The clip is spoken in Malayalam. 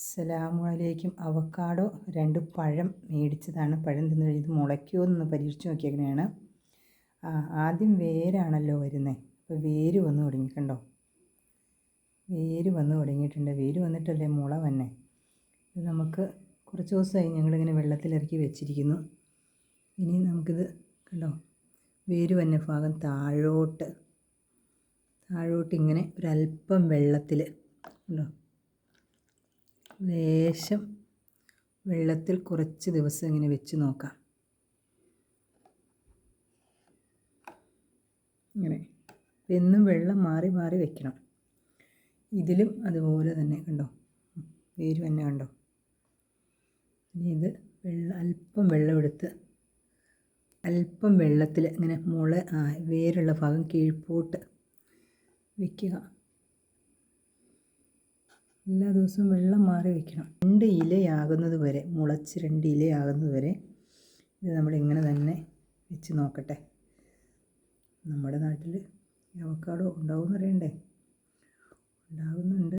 അസ്സലാമലൈക്കും. അവക്കാടോ രണ്ട് പഴം മേടിച്ചതാണ്. പഴം തിന്നു ഇത് മുളയ്ക്കുമോ എന്ന് പരീക്ഷിച്ച് നോക്കിയങ്ങനെയാണ് ആ ആദ്യം വേരാണല്ലോ വരുന്നത് അപ്പോൾ വേര് വന്ന് തുടങ്ങി കണ്ടോ വേര് വന്ന് തുടങ്ങിയിട്ടുണ്ട്. വേര് വന്നിട്ടല്ലേ മുള വന്നെ? ഇത് നമുക്ക് കുറച്ച് ദിവസമായി ഞങ്ങളിങ്ങനെ വെള്ളത്തിലിറക്കി വെച്ചിരിക്കുന്നു. ഇനി നമുക്കിത് കണ്ടോ? വേര് വന്ന ഭാഗം താഴോട്ട്. താഴോട്ട് ഇങ്ങനെ ഒരല്പം വെള്ളത്തിൽ കണ്ടോ? ലേശം വെള്ളത്തിൽ കുറച്ച് ദിവസം ഇങ്ങനെ വെച്ച് നോക്കാം. ഇങ്ങനെ. എന്നും വെള്ളം മാറി മാറി വെക്കണം. ഇതിലും അതുപോലെ തന്നെ കണ്ടോ? വേര് തന്നെ കണ്ടോ? ഇനി ഇത് വെള്ളം അല്പം വെള്ളമെടുത്ത് അല്പം വെള്ളത്തിൽ ഇങ്ങനെ മുള വേരുള്ള ഭാഗം കീഴ്പോട്ട് വയ്ക്കുക എല്ലാ ദിവസവും വെള്ളം മാറി വയ്ക്കണം രണ്ട് ഇലയാകുന്നത് വരെ മുളച്ച് രണ്ട് ഇലയാകുന്നത് വരെ ഇത് നമ്മളിങ്ങനെ തന്നെ വെച്ച് നോക്കട്ടെ. നമ്മുടെ നാട്ടിൽ അവക്കാടോ ഉണ്ടാവുമെന്ന് അറിയണ്ടേ? ഉണ്ടാകുന്നുണ്ട്